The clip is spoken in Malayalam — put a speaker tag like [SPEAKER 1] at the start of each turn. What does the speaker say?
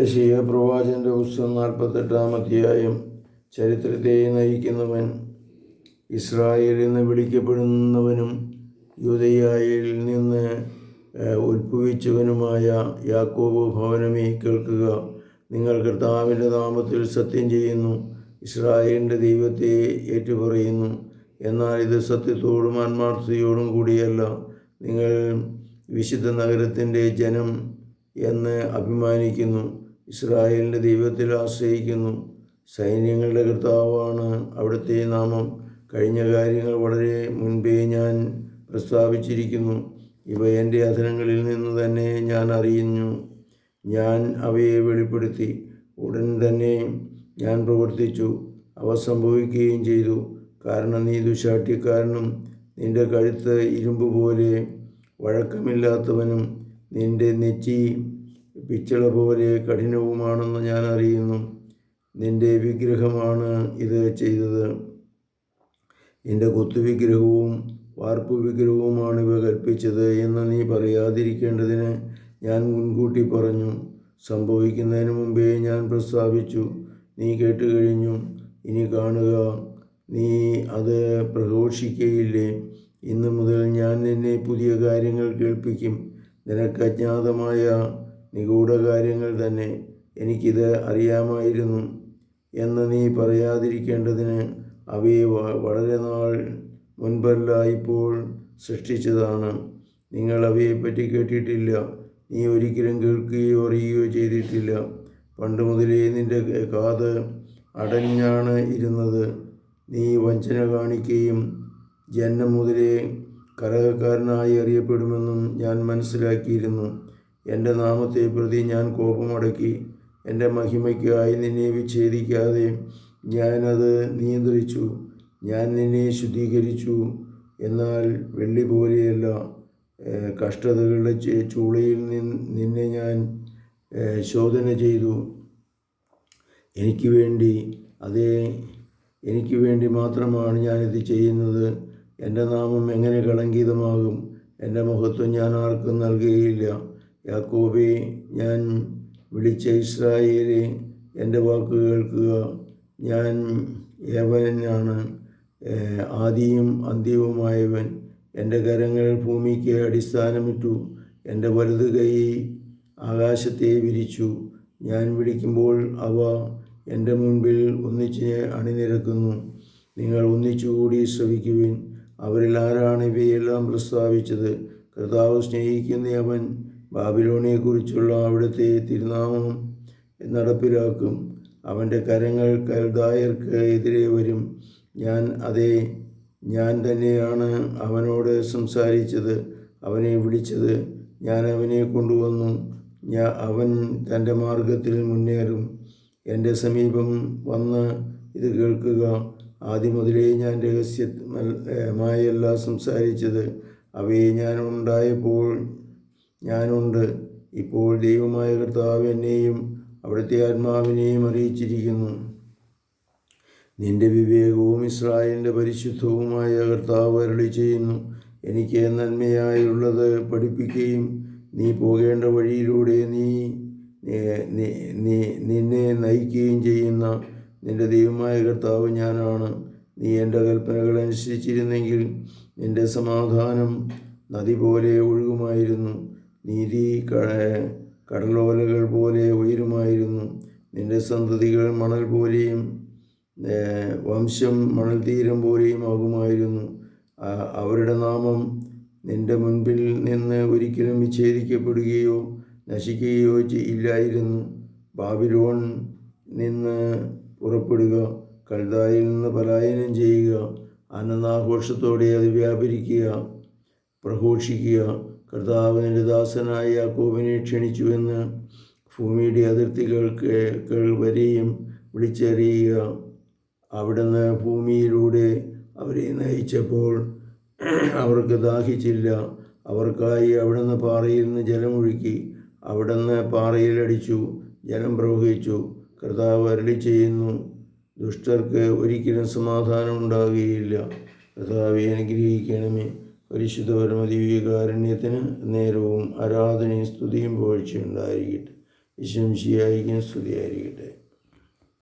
[SPEAKER 1] യശീയ പ്രവാചന്റെ പുസ്തകം നാൽപ്പത്തെട്ടാം അധ്യായം. ചരിത്രത്തെ നയിക്കുന്നവൻ ഇസ്രായേൽ വിളിക്കപ്പെടുന്നവനും യുദ്ധയായിൽ നിന്ന് ഉത്ഭവിച്ചവനുമായ യാക്കോബ് ഭവനമേ കേൾക്കുക. നിങ്ങൾ കർത്താവിന്റെ നാമത്തിൽ സത്യം ചെയ്യുന്നു ഇസ്രായേലിന്റെ ദൈവത്തെ ഏറ്റുപറയുന്നു. എന്നാൽ ഇത് സത്യത്തോടും ആത്മാർത്ഥതയോടും കൂടിയല്ല. നിങ്ങൾ വിശുദ്ധ നഗരത്തിന്റെ ജനം എന്ന് അഭിമാനിക്കുന്നു. ഇസ്രായേലിന്റെ ദൈവത്തിൽ ആശ്രയിക്കുന്നു. സൈന്യങ്ങളുടെ കർത്താവാണ് അവിടുത്തെ നാമം. കഴിഞ്ഞ കാര്യങ്ങൾ വളരെ മുൻപേ ഞാൻ പ്രസ്താവിച്ചിരിക്കുന്നു. ഇവ എന്റെ അധനങ്ങളിൽ നിന്ന് തന്നെ ഞാൻ അറിയുന്നു. ഞാൻ അവയെ വെളിപ്പെടുത്തി. ഉടൻ തന്നെ ഞാൻ പ്രവർത്തിച്ചു. അവ സംഭവിക്കുകയും ചെയ്തു. കാരണം നീ ദുശാഠ്യക്കാരനും നിന്റെ കഴുത്ത് ഇരുമ്പ് പോലെ വഴക്കമില്ലാത്തവനും നിന്റെ നെറ്റി പിച്ചള പോലെ കഠിനവുമാണെന്ന് ഞാൻ അറിയുന്നു. നിന്റെ വിഗ്രഹമാണ് ഇത് ചെയ്തത്. നിന്റെ കൊത്തുവിഗ്രഹവും വാർപ്പ് വിഗ്രഹവുമാണ് ഇവ കൽപ്പിച്ചത് എന്ന് നീ പറയാതിരിക്കേണ്ടതിന് ഞാൻ മുൻകൂട്ടി പറഞ്ഞു. സംഭവിക്കുന്നതിന് മുമ്പേ ഞാൻ പ്രസ്താവിച്ചു. നീ കേട്ട് കഴിഞ്ഞു ഇനി കാണുക. നീ അത് പ്രഘോഷിക്കയില്ലേ? ഇന്നു മുതൽ ഞാൻ നിന്നെ പുതിയ കാര്യങ്ങൾ കേൾപ്പിക്കും. നിനക്ക് അജ്ഞാതമായ നിഗൂഢ കാര്യങ്ങൾ തന്നെ എനിക്കിത് അറിയാമായിരുന്നു എന്ന് നീ പറയാതിരിക്കേണ്ടതിന് അവയെ വളരെ നാൾ മുൻപല്ല ഇപ്പോൾ സൃഷ്ടിച്ചതാണ്. നിങ്ങൾ അവയെപ്പറ്റി കേട്ടിട്ടില്ല. നീ ഒരിക്കലും കേൾക്കുകയോ അറിയുകയോ ചെയ്തിട്ടില്ല. പണ്ട് മുതലേ നിന്റെ കാത് അടഞ്ഞാണ് ഇരുന്നത്. നീ വഞ്ചന കാണിക്കുകയും ജന്മം മുതലേ കലഹക്കാരനായി അറിയപ്പെടുമെന്നും ഞാൻ മനസ്സിലാക്കിയിരുന്നു. എന്റെ നാമത്തെ പ്രതി ഞാൻ കോപമടക്കി എന്റെ മഹിമയ്ക്കായി നിന്നെ വിച്ഛേദിക്കാതെ ഞാനത് നിയന്ത്രിച്ചു ഞാൻ നിന്നെ ശുദ്ധീകരിച്ചു. എന്നാൽ വെള്ളി പോലെയല്ല കഷ്ടതകളുടെ ചൂളയിൽ നിന്ന് ഞാൻ ശോധന ചെയ്തു. എനിക്ക് വേണ്ടി അതേ എനിക്ക് വേണ്ടി മാത്രമാണ് ഞാനിത് ചെയ്യുന്നത്. എന്റെ നാമം എങ്ങനെ കളങ്കിതമാകും? എന്റെ മഹത്വം ഞാൻ ആർക്കും നൽകുകയില്ല യാക്കോബി ഞാൻ വിളിച്ച ഇസ്രായേലെ എന്റെ വാക്ക് കേൾക്കുക. ഞാൻ ഏവനാണ് ആദിയും അന്ത്യവുമായവൻ. എന്റെ കരങ്ങൾ ഭൂമിക്ക് അടിസ്ഥാനമിട്ടു. എന്റെ വലുത് കൈ ആകാശത്തെ വിരിച്ചു. ഞാൻ വിളിക്കുമ്പോൾ അവ എന്റെ മുൻപിൽ ഒന്നിച്ച് അണിനിരക്കുന്നു. നിങ്ങൾ ഒന്നിച്ചുകൂടി ശ്രവിക്കുവിൻ. അവരിൽ ആരാണ് ഇവയെല്ലാം പ്രസ്താവിച്ചത്? കർത്താവ് സ്നേഹിക്കുന്ന അവൻ ബാബിലോണിയെക്കുറിച്ചുള്ള അവിടുത്തെ തിരുനാമം നടപ്പിലാക്കും. അവന്റെ കരങ്ങൾ കൽദായർക്ക് എതിരെ വരും. ഞാൻ അതേ ഞാൻ തന്നെയാണ് അവനോട് സംസാരിച്ചത് അവനെ വിളിച്ചത്. ഞാൻ അവനെ കൊണ്ടുവന്നു. ഞാൻ അവൻ തന്റെ മാർഗത്തിൽ മുന്നേറും. എന്റെ സമീപം വന്ന് ഇത് കേൾക്കുക. ആദ്യം മുതലേ ഞാൻ രഹസ്യമായല്ല സംസാരിച്ചത് അവയെ ഞാൻ ഉണ്ടായപ്പോൾ ഞാനുണ്ട്. ഇപ്പോൾ ദൈവമായ കർത്താവ് എന്നെയും അവിടുത്തെ ആത്മാവിനെയും അറിയിച്ചിരിക്കുന്നു. നിന്റെ വിവേകവും ഇസ്രായേലിന്റെ പരിശുദ്ധവുമായ കർത്താവ് അരളി ചെയ്യുന്നു എനിക്ക് നന്മയായുള്ളത് പഠിപ്പിക്കുകയും നീ പോകേണ്ട വഴിയിലൂടെ നീ നിന്നെ നയിക്കുകയും ചെയ്യുന്ന നിന്റെ ദൈവമായ കർത്താവ് ഞാനാണ്. നീ എന്റെ കൽപ്പനകൾ അനുസരിച്ചിരുന്നെങ്കിൽ നിന്റെ സമാധാനം നദി പോലെ ഒഴുകുമായിരുന്നു. നീതി കടലോലകൾ പോലെ ഉയരുമായിരുന്നു. നിന്റെ സന്തതികൾ മണൽ പോലെയും വംശം മണൽ തീരം പോലെയും ആകുമായിരുന്നു. അവരുടെ നാമം നിന്റെ മുൻപിൽ നിന്ന് ഒരിക്കലും വിച്ഛേദിക്കപ്പെടുകയോ നശിക്കുകയോ ഇല്ലായിരുന്നു. ബാബിലോൺ നിന്ന് പുറപ്പെടുക കഴുതായിൽ നിന്ന് പലായനം ചെയ്യുക അനന്നാഘോഷത്തോടെ അത് വ്യാപരിക്കുക പ്രഘോഷിക്കുക. കർത്താവിന്റെ ദാസനായ യാക്കോബിനെ ക്ഷണിച്ചുവെന്ന് ഭൂമിയുടെ അതിർത്തികൾക്ക് വരെയും വിളിച്ചറിയുക. അവിടുന്ന് ഭൂമിയിലൂടെ അവരെ നയിച്ചപ്പോൾ അവർക്ക് ദാഹിച്ചില്ല. അവർക്കായി അവിടുന്ന് പാറയിൽ നിന്ന് ജലമൊഴുക്കി അവിടുന്ന് പാറയിലടിച്ചു ജലം പ്രവഹിച്ചു. കർത്താവ് അരളി ചെയ്യുന്നു. ദുഷ്ടർക്ക് ഒരിക്കലും സമാധാനം ഉണ്ടാകുകയില്ല. കർത്താവെ അനുഗ്രഹിക്കണമേ. പരിശുദ്ധ പരമദിവ്യകാരുണ്യത്തിന് നേരവും ആരാധനയും സ്തുതിയും പോഴ്ചയുണ്ടായിരിക്കട്ടെ വിശംശിയായിരിക്കും സ്തുതിയായിരിക്കട്ടെ.